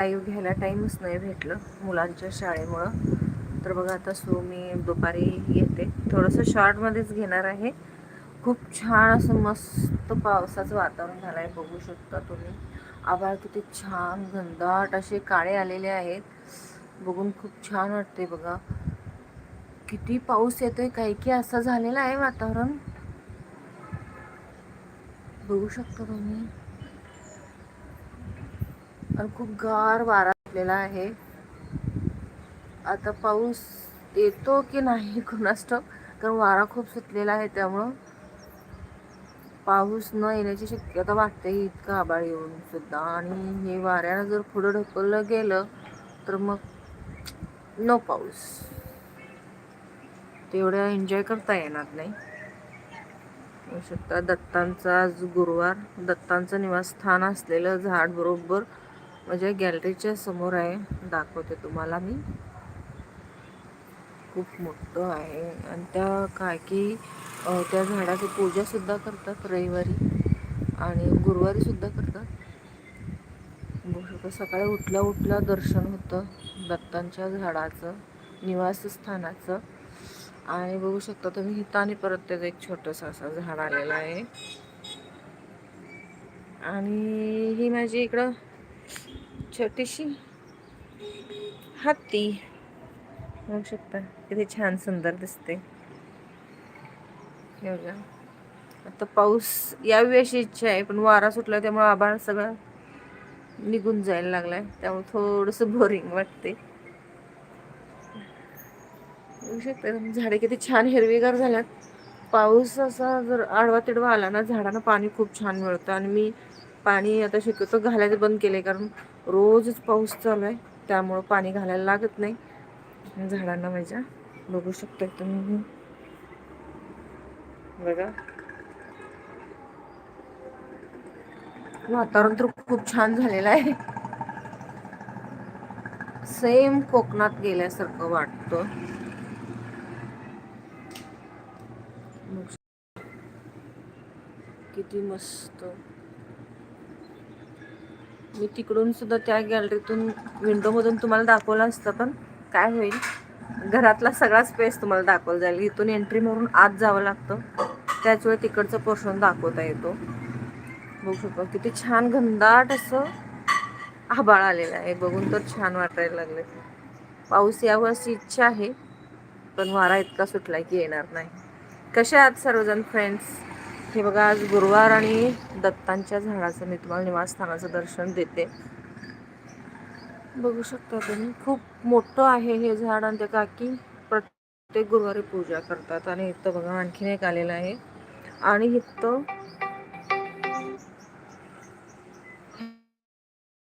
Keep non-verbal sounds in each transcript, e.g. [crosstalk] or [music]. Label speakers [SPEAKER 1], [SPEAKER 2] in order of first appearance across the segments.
[SPEAKER 1] Live घ्यायला टाईमच नाही भेटलं मुलांच्या शाळेमुळं. तर बघा आता सो मी दुपारी येते. थोडंसं शॉर्टमध्येच घेणार आहे. खूप छान असं मस्त पावसाचं वातावरण झालं आहे बघू शकता तुम्ही. आभाळ किती छान घनदाट असे काळे आलेले आहेत. बघून खूप छान वाटते बघा. किती पाऊस येतोय काही की असं झालेलं आहे वातावरण. बघू शकता तुम्ही. आणि खूप गार वारा असलेला आहे. आता पाऊस येतो की नाही [laughs] कुणास कारण वारा खूप सुटलेला आहे त्यामुळं पाऊस न येण्याची शक्यता वाटते इतकं आबाळ येऊन सुद्धा. आणि हे वाऱ्यानं जर पुढं ढकललं गेलं तर मग नो पाऊस. तेवढ्या एन्जॉय करता येणार नाही. शकता. दत्तांचा आज गुरुवार. दत्तांचं निवासस्थान असलेलं झाड बरोबर म्हणजे गॅलरीच्या समोर आहे दाखवते तुम्हाला मी. खूप मोठं आहे. आणि त्या काय की त्या झाडाची पूजासुद्धा करतात रविवारी. आणि गुरुवारीसुद्धा करतात. बघू शकता सकाळी उठल्या उठल्या दर्शन होतं. दत्तांच्या झाडाचं निवासस्थानाचं. आणि बघू शकता तुम्ही इथं आणि परत त्याचं एक छोटंसं असं झाड आलेलं आहे. आणि ही माझी इकडं छोटीशी हत्ती. बघू शकता किती छान सुंदर दिसते. बघा. आता पाऊस यावी अशी इच्छा आहे पण वारा सुटला त्यामुळे आभाळ सगळं निघून जायला लागलाय. त्यामुळे थोडस बोरिंग वाटते. बघू शकता झाडे किती छान हिरवीगार झाल्यात. पाऊस असा जर आडवा तिडवा आला ना झाडांना पाणी खूप छान मिळतं. आणि मी पाणी आता शक्यतो घालायचं बंद केले कारण रोजच पाऊस चालू आहे त्यामुळं पाणी घालायला लागत नाही. झाडांना माझ्या बघू शकता तुम्ही. बघा. वातावरण तर खूप छान झालेलं आहे. सेम कोकणात गेल्यासारखं वाटतं. किती मस्त. मी तिकडून सुद्धा त्या गॅलरीतून विंडोमधून तुम्हाला दाखवलं असतं पण काय होईल? घरातला सगळा स्पेस तुम्हाला दाखवला जाईल. इथून एंट्री मारून आत जावं लागतं. त्याचवेळी तिकडचं पोर्शन दाखवता येतो. बघू शकतो किती छान घनदाट असं आभाळ आलेलं आहे. बघून तर छान वाटायला लागले पाऊस यावं अशी इच्छा आहे पण वारा इतका सुटला की येणार नाही. कसे आहात सर्वजण फ्रेंड्स हे बघा आज गुरुवार आणि दत्तांच्या झाडाचं मी तुम्हाला निवासस्थानाचं दर्शन देते. बघू शकता तुम्ही खूप मोठं आहे हे झाड आणि त्या काकी प्रत्येक गुरुवारी पूजा करतात आणि इथं बघा आणखीन एक आलेलं आहे. आणि इथं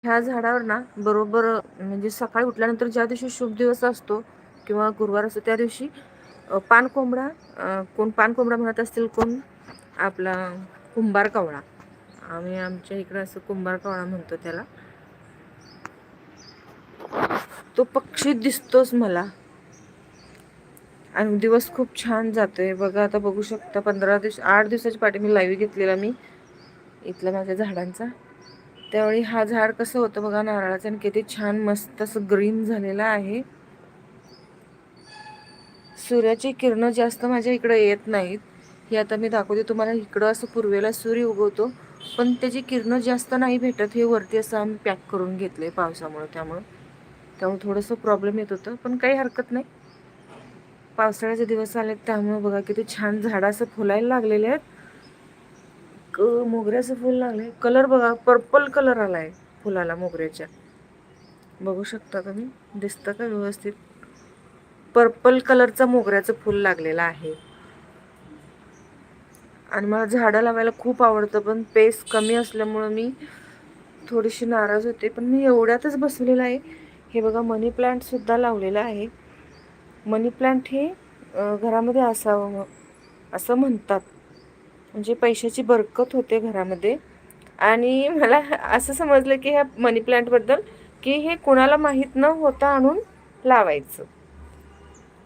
[SPEAKER 1] ह्या झाडावर ना बरोबर म्हणजे सकाळी उठल्यानंतर ज्या दिवशी शुभ दिवस असतो किंवा गुरुवार असतो त्या दिवशी पानकोंबडा कोण पानकोंबडा म्हणत असतील कोण आपला कुंभार कवळा. आम्ही आमच्या इकडं असं कुंभार कवळा म्हणतो त्याला. तो पक्षी दिसतोच मला. आणि दिवस खूप छान जातोय. बघा आता बघू शकता पंधरा दिवस आठ दिवसाच्या पाठी मी लाईव्ह घेतलेला मी इथल्या माझ्या झाडांचा. त्यावेळी हा झाड कसं होतं बघा नारळाचं आणि किती छान मस्त असं ग्रीन झालेलं आहे. सूर्याची किरणं जास्त माझ्या इकडे येत नाहीत. हे आता मी दाखवते. तुम्हाला इकडं असं पूर्वेला सूर्य उगवतो. पण त्याची किरणं जास्त नाही भेटत. हे वरती असं आम्ही पॅक करून घेतलं आहे पावसामुळं त्यामुळं. त्यामुळे थोडंसं प्रॉब्लेम येत होतं. पण काही हरकत नाही. पावसाळ्याचे दिवस आले त्यामुळे बघा किती छान झाडं असं फुलायला लागलेले आहेत. मोगऱ्याचं फुल लागले कलर बघा पर्पल कलर आला आहे फुलाला मोगऱ्याच्या. बघू शकता तुम्ही? दिसतं का व्यवस्थित? पर्पल कलरचं मोगऱ्याचं फुल लागलेलं आहे. आणि मला झाडं लावायला खूप आवडतं पण पेस कमी असल्यामुळं मी थोडीशी नाराज होते. पण मी एवढ्यातच बसलेलं आहे. हे बघा मनी प्लांटसुद्धा लावलेलं आहे. मनी प्लांट हे घरामध्ये असावं असं म्हणतात. म्हणजे पैशाची बरकत होते घरामध्ये. आणि मला असं समजलं की ह्या मनी प्लांटबद्दल की हे कोणाला माहीत न होता आणून लावायचं.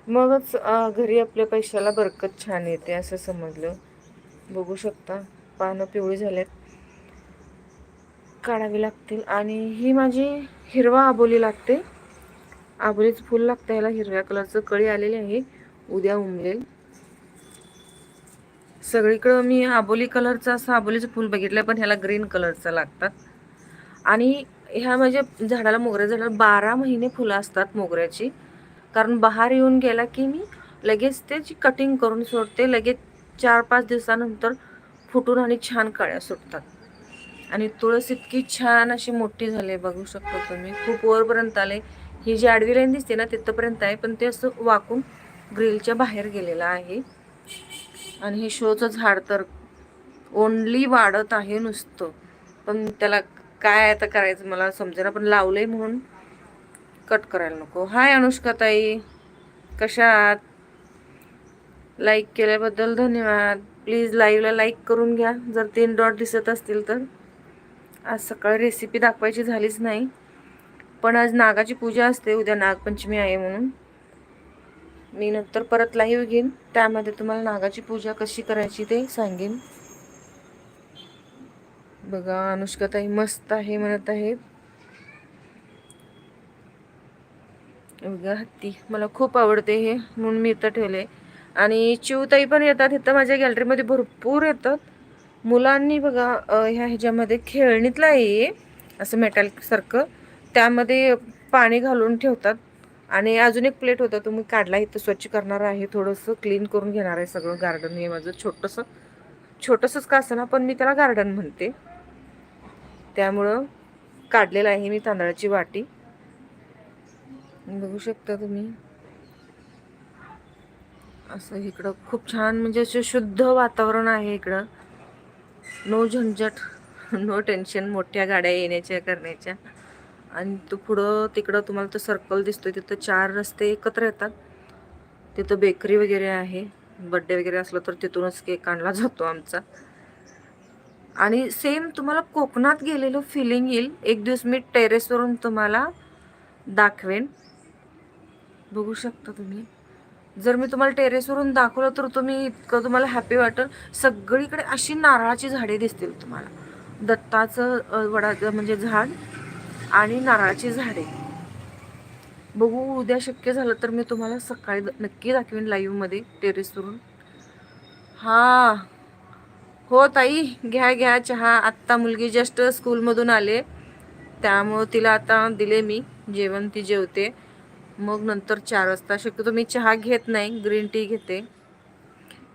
[SPEAKER 1] मगच घरी आपल्या पैशाला बरकत छान येते असं समजलं. बघू शकता. पानं पिवळी झाल्यात काढावी लागतील. आणि ही माझी हिरवा आबोली लागते. आबोलीचं फूल लागतं याला हिरव्या कलरचं. कळी आलेली आहे. उद्या उमलेल. सगळीकडं मी आबोली कलरचं असं आबोलीचं फूल बघितलं पण ह्याला ग्रीन कलरचं लागतात. आणि ह्या म्हणजे झाडाला मोगऱ्या झाडाला बारा महिने फुलं असतात मोगऱ्याची. कारण बहार येऊन गेला की मी लगेच त्याची कटिंग करून सोडते. लगेच चार पाच दिवसानंतर फुटून आणि छान कळ्या सुटतात. आणि तुळस इतकी छान अशी मोठी झाली बघू शकतो तुम्ही. खूप वरपर्यंत आले ही जी आडवी लाईन दिसते ना तिथपर्यंत आहे पण ते असं वाकून ग्रिलच्या बाहेर गेलेलं आहे. आणि हे शोचं झाड तर ओनली वाढत आहे नुसतं. पण त्याला काय आता करायचं मला समजेना पण लावलंय म्हणून कट करायला नको. हाय अनुष्का ताई कशात लाईक केल्याबद्दल धन्यवाद. प्लीज लाईव्हला लाईक करून घ्या. जर तीन डॉट दिसत असतील तर. आज सकाळी रेसिपी दाखवायची झालीच नाही. पण आज नागाची पूजा असते. उद्या नागपंचमी आहे म्हणून. मी नंतर परत लाईव्ह घेईन. त्यामध्ये तुम्हाला नागाची पूजा कशी करायची ते सांगेन. बघा अनुष्काताई मस्त आहे म्हणत आहेत. बघा हत्ती. मला खूप आवडते हे. म्हणून मी इथं ठेवले आणि चिवताई पण येतात. इथं माझ्या गॅलरीमध्ये भरपूर येतात. मुलांनी बघा ह्या ह्याच्यामध्ये खेळणीतलं आहे असं मेटलसारखं त्यामध्ये पाणी घालून ठेवतात. आणि अजून एक प्लेट होता तुम्ही काढला इथं स्वच्छ करणार आहे. थोडंसं क्लीन करून घेणार आहे सगळं गार्डन हे माझं. छोटंसं छोटंसंच का असं ना पण मी त्याला गार्डन म्हणते. त्यामुळं काढलेलं आहे मी तांदळाची वाटी. बघू शकता तुम्ही. असं इकडं खूप छान म्हणजे असे शुद्ध वातावरण आहे इकडं. नो झंझट नो टेन्शन मोठ्या गाड्या येण्याच्या करण्याच्या. आणि तो पुढं तिकडं तुम्हाला तो सर्कल दिसतोय तिथं चार रस्ते एकत्र येतात. तिथं बेकरी वगैरे आहे. बड्डे वगैरे असलं तर तिथूनच केक आणला जातो आमचा. आणि सेम तुम्हाला कोकणात गेलेलं फिलिंग येईल. एक दिवस मी टेरेसवरून तुम्हाला दाखवेन. बघू शकता तुम्ही. जर मी तुम्हाला टेरेसवरून दाखवलं तर तुम्ही इतकं तुम्हाला हॅपी वाटेल. सगळीकडे अशी नारळाची झाडे दिसतील तुम्हाला. दत्ताचं वडाचं म्हणजे झाड आणि नारळाची झाडे. बघू उद्या शक्य झालं तर मी तुम्हाला सकाळी नक्की दाखवेन लाईव्हमध्ये टेरेसवरून. हा. हो ताई घ्या घ्या चहा. आत्ता मुलगी जस्ट स्कूलमधून आले त्यामुळं तिला आता दिले मी. जेवण ती जेवते. मग नंतर चार वाजता शक्यतो मी चहा घेत नाही ग्रीन टी घेते.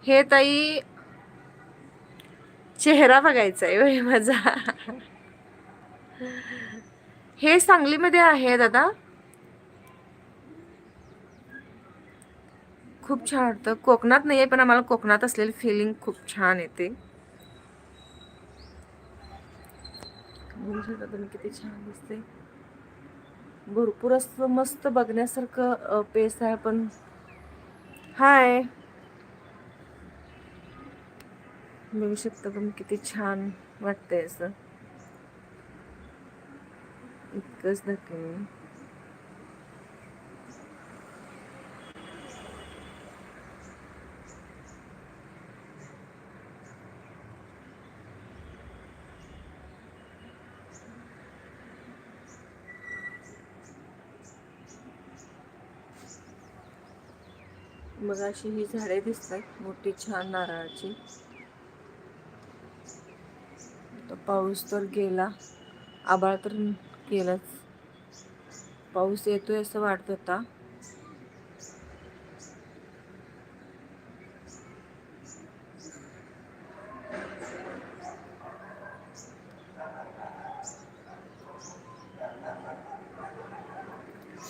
[SPEAKER 1] हे ताई चेहरा बघायचा आहे माझा. हे सांगलीमध्ये आहे दादा. खूप छान वाटतं. कोकणात नाही आहे पण आम्हाला कोकणात असलेली फिलिंग खूप छान येते. किती छान दिसते भरपूर असं मस्त बघण्यासारखं पेस आहे पण हाय. बघू शकता तुम्ही किती छान वाटतंय असं. इतकंच दाखवे मग अशी ही झाडे दिसतात मोठी छान नारळाची. पाऊस तर गेला. आबाळ तर गेलाच पाऊस येतोय असं वाटत होता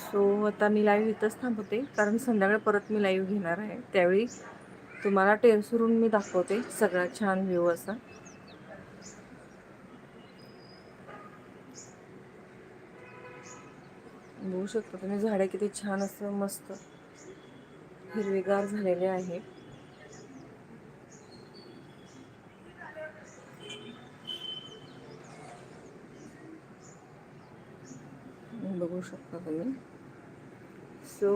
[SPEAKER 1] सो आता मी लाईव्ह इथंच थांबवते कारण संध्याकाळी परत मी लाईव्ह घेणार आहे. त्यावेळी तुम्हाला टेरेसवरून मी दाखवते सगळा छान व्ह्यू असा. बघू शकता तुम्ही झाडे किती छान असं मस्त हिरवेगार झालेले आहे बघू शकता तुम्ही. सो